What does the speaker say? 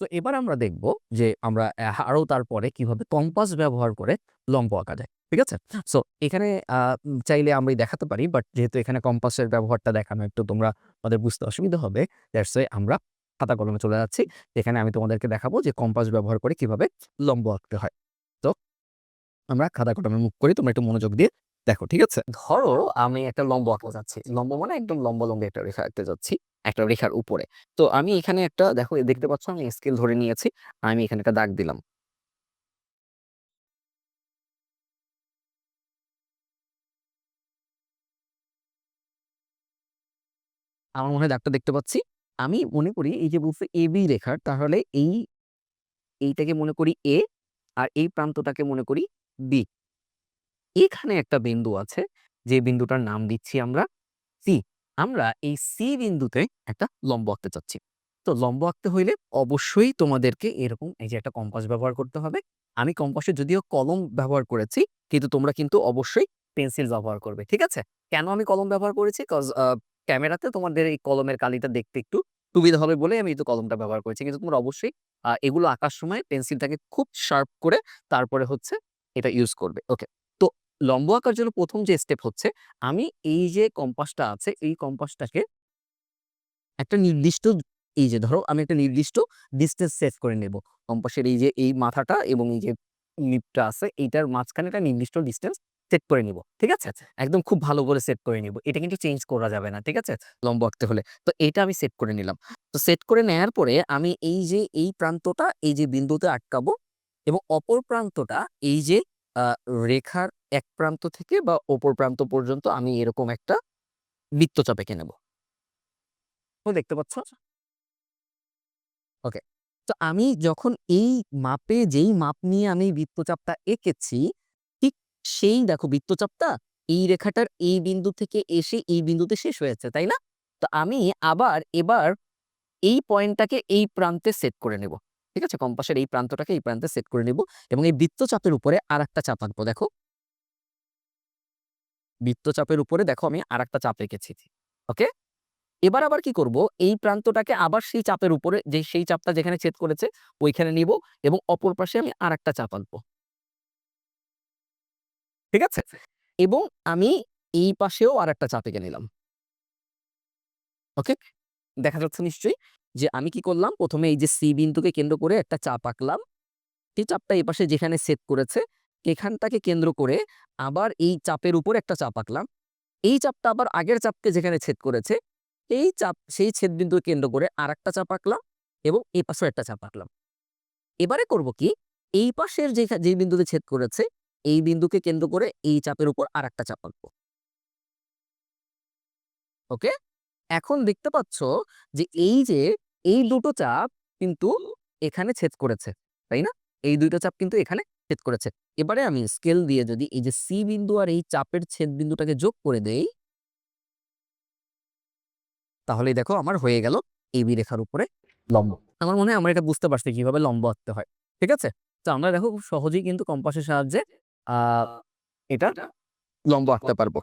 তো এবার আমরা দেখব যে আমরা আহ, আরও তারপরে কীভাবে কম্পাস ব্যবহার করে লম্ব আঁকা যায় ঠিক আছে? সো এখানে চাইলে আমরা দেখাতে পারি বাট যেহেতু এখানে কম্পাসের ব্যবহারটা দেখানো একটু তোমরা আমাদের বুঝতে অসুবিধা হবে দ্যাটস ওয়াই আমরা খাতা কলমে চলে যাচ্ছি। এখানে আমি তোমাদেরকে দেখাবো যে কম্পাস ব্যবহার করে কীভাবে লম্ব আঁকতে হয়। তো আমরা খাতা কলমে মুখ করি তোমরা একটু মনোযোগ দিয়ে দেখো, ঠিক আছে? ধরো আমি একটা লম্ব আঁকতে যাচ্ছি। লম্ব মানে একদম লম্বা লম্বা একটা রেখা আঁকতে যাচ্ছি, একটা রেখার উপরে। তো আমি এখানে একটা, দেখো দেখতে পাচ্ছ, আমি স্কেল ধরে নিয়েছি, আমি এখানে একটা দাগ দিলাম। আমার মনে হয় দাগটা দেখতে পাচ্ছি। আমি মনে করি এই যে বলছে এ, বি রেখার, তাহলে এই, এইটাকে মনে করি এ, আর এই প্রান্তটাকে মনে করি বি। এখানে একটা বিন্দু আছে, যে বিন্দুটার নাম দিচ্ছি আমরা সি আমরা এই সি বিন্দুতে একটা লম্ব আঁকতে চাচ্ছি। তো লম্ব আঁকতে হইলে অবশ্যই তোমাদেরকে এরকম এই যে একটা কম্পাস ব্যবহার করতে হবে। আমি কম্পাসে যদিও কলম ব্যবহার করেছি, কিন্তু তোমরা কিন্তু অবশ্যই পেন্সিল ব্যবহার করবে, ঠিক আছে? কেন আমি কলম ব্যবহার করেছি? কজ ক্যামেরাতে তোমাদের এই কলমের কালিটা দেখতে একটু সুবিধা হবে বলে আমি তো কলমটা ব্যবহার করেছি। কিন্তু তোমরা অবশ্যই এগুলো আঁকার সময় পেন্সিলটাকে খুব শার্প করে তারপরে হচ্ছে এটা ইউজ করবে। ওকে লম্ব আঁকার জন্য প্রথম যে স্টেপ হচ্ছে, আমি এই যে কম্পাসটা আছে, এই কম্পাসটাকে একটা নির্দিষ্ট এই যে ধরো আমি একটা নির্দিষ্ট ডিস্টেন্স সেট করে নেব। কম্পাসের এই যে, এই মাথাটা এবং এই যে নিপটা আছে, এইটার মাঝখানে একটা নির্দিষ্ট ডিস্টেন্স সেট করে নিব, ঠিক আছে? একদম খুব ভালো করে সেট করে নিব। এটা কিন্তু চেঞ্জ করা যাবে না, ঠিক আছে? লম্ব আঁকতে হলে। তো এটা আমি সেট করে নিলাম। তো সেট করে নেয়ার পরে আমি এই যে, এই প্রান্তটা, এই যে বিন্দুতে আটকাবো এবং অপর প্রান্তটা এই যে রেখার এক প্রান্ত থেকে বা অপর প্রান্ত পর্যন্ত আমি এরকম একটা বৃত্তচাপ এঁকে নেব। দেখতে পাচ্ছ? ওকে। তো আমি যখন এই মাপে যেই মাপ নিয়ে আমি বৃত্তচাপটা এঁকেছি ঠিক সেই দেখো বৃত্তচাপটা এই রেখাটার এই বিন্দু থেকে এসে এই বিন্দুতে শেষ হয়েছে তাই না? তো আমি আবার এবার এই পয়েন্টটাকে এই প্রান্তে সেট করে নেব। ঠিক আছে? কম্পাসের এই প্রান্তটাকে এই প্রান্তে সেট করে নেব এবং এই বৃত্তচাপের উপরে আর একটা চাপ আঁকবো দেখো। বৃত্তচাপের উপরে দেখো আমি আর একটা চাপ এঁকেছি ওকে এবার আবার কি করব? এই প্রান্তটাকে আবার সেই চাপের উপরে, যে সেই চাপটা যেখানে ছেদ করেছে, ওইখানে নিব এবং অপর পাশে আমি আর একটা চাপ আনব। ঠিক আছে? এবং আমি এই পাশেও আর একটা চাপ এঁকে নিলাম। ওকে দেখা যাচ্ছে নিশ্চয়ই যে আমি কি করলাম? প্রথমে এই যে সি বিন্দুকে কেন্দ্র করে একটা চাপ আঁকলাম। সেই চাপটা এই পাশে যেখানে সেট করেছে, এখানটাকে কেন্দ্র করে আবার এই চাপের উপর একটা চাপ আঁকলাম। এই চাপটা আবার আগের চাপকে যেখানে ছেদ করেছে, এই চাপ, সেই ছেদ বিন্দুকে কেন্দ্র করে আর একটা চাপ আঁকলাম এবং এই পাশেও একটা চাপ আঁকলাম। এবারে করব কি? এই পাশের যে যে বিন্দুতে ছেদ করেছে, এই বিন্দুকে কেন্দ্র করে এই চাপের উপর আর একটা চাপ আঁকবো। ওকে? এখন দেখতে পাচ্ছ যে এই যে, এই দুটো চাপ কিন্তু এখানে ছেদ করেছে, তাই না? এই দুইটা চাপ কিন্তু এখানে ছেদ করেছে। এবারে আমি স্কেল দিয়ে যদি এই যে সি বিন্দু আর এই চাপের ছেদ বিন্দুটাকে যোগ করে দেই তাহলে দেখো আমার হয়ে গেল বি রেখার উপরে লম্ব। আমার মনে হয় আমরা এটা বুঝতে পারছি কীভাবে লম্ব আঁকতে হয়, ঠিক আছে? তো আমরা দেখো খুব সহজেই কিন্তু কম্পাসের সাহায্যে এটা লম্ব আঁকতে পারব।